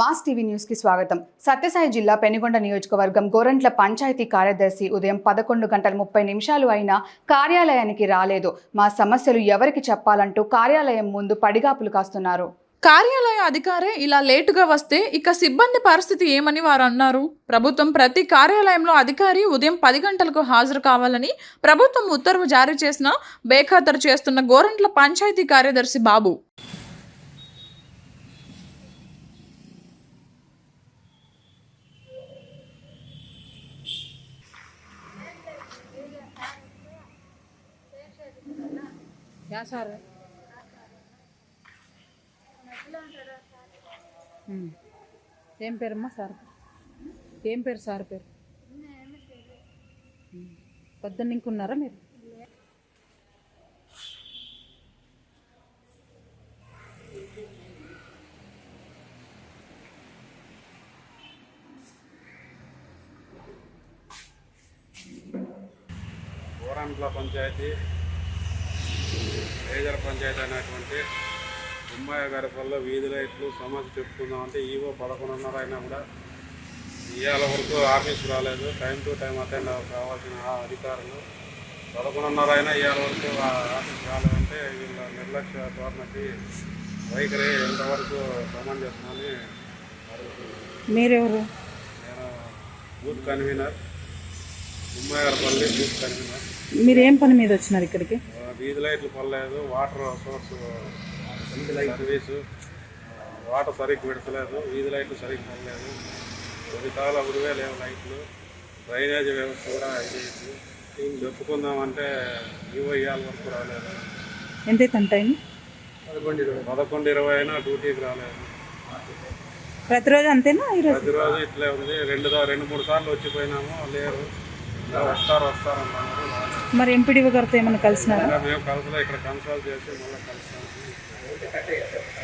Mass TV న్యూస్కి స్వాగతం. సత్యసాయి జిల్లా పెనుగొండ నియోజకవర్గం గోరంట్ల పంచాయతీ కార్యదర్శి ఉదయం పదకొండు గంటల ముప్పై నిమిషాలు అయినా కార్యాలయానికి రాలేదు. మా సమస్యలు ఎవరికి చెప్పాలంటూ కార్యాలయం ముందు పడిగాపులు కాస్తున్నారు. కార్యాలయ అధికారే ఇలా లేటుగా వస్తే ఇక సిబ్బంది పరిస్థితి ఏమని వారు అన్నారు? ప్రభుత్వం ప్రతి కార్యాలయంలో అధికారి ఉదయం పది గంటలకు హాజరు కావాలని ప్రభుత్వం ఉత్తర్వు జారీ చేసిన బేఖాతరు చేస్తున్న గోరంట్ల పంచాయతీ కార్యదర్శి బాబు. యా సార్ ఉమ్. ఏం పేరమ్మా సార్ ఏం పేరు సార్ పేరు ఉమ్. పొద్దున్న ఇంకున్నారా మీరు గోరంట్ల పంచాయతీ మేజర్ పంచాయతీ అనేటువంటి ఉమ్మాయ గడపల్లో వీధి లైట్లు సమస్య చెప్పుకుందామంటే ఈవో పదకొండున్నర అయినా కూడా ఇవాళ వరకు ఆఫీస్ రాలేదు. టైం టు టైం అటెండ్ కావాల్సిన ఆ అధికారులు పదకొండున్నర అయినా ఇవాళ వరకు ఆఫీస్ రాలేదంటే వీళ్ళ నిర్లక్ష్య ధోరణకి వైఖరి ఎంతవరకు సమంజసమని అడుగుతున్నాను. మీరెవరు? నేను బూత్ కన్వీనర్. మీరు ఏం పని మీద వచ్చినారు ఇక్కడికి? వీధి లైట్లు పడలేదు వాటర్ సోర్స్ సర్వీసు వాటర్ సరిగ్గా పెడతలేదు వీధి లైట్లు సరిగ్గా పడలేదు. కొద్ది కాలం అప్పుడువే లేవు లైట్లు డ్రైనేజ్ వ్యవస్థ కూడా అయిపోయింది చెప్పుకుందామంటే ఈవో ఇవాళ వరకు రాలేదు. ఎంతైతే టైం పదకొండు ఇరవై అయినా డ్యూటీకి రాలేదు. ప్రతిరోజు అంతేనా ప్రతిరోజు ఇట్లే ఉంది. రెండు రెండు మూడు సార్లు వచ్చిపోయినాము లేరు. వస్తారు వస్తారు అన్నారు మరి ఎంపీడీఓ గారితో ఏమైనా కలిసినారా? మేము ఇక్కడ కన్సల్ట్ చేసి మళ్ళీ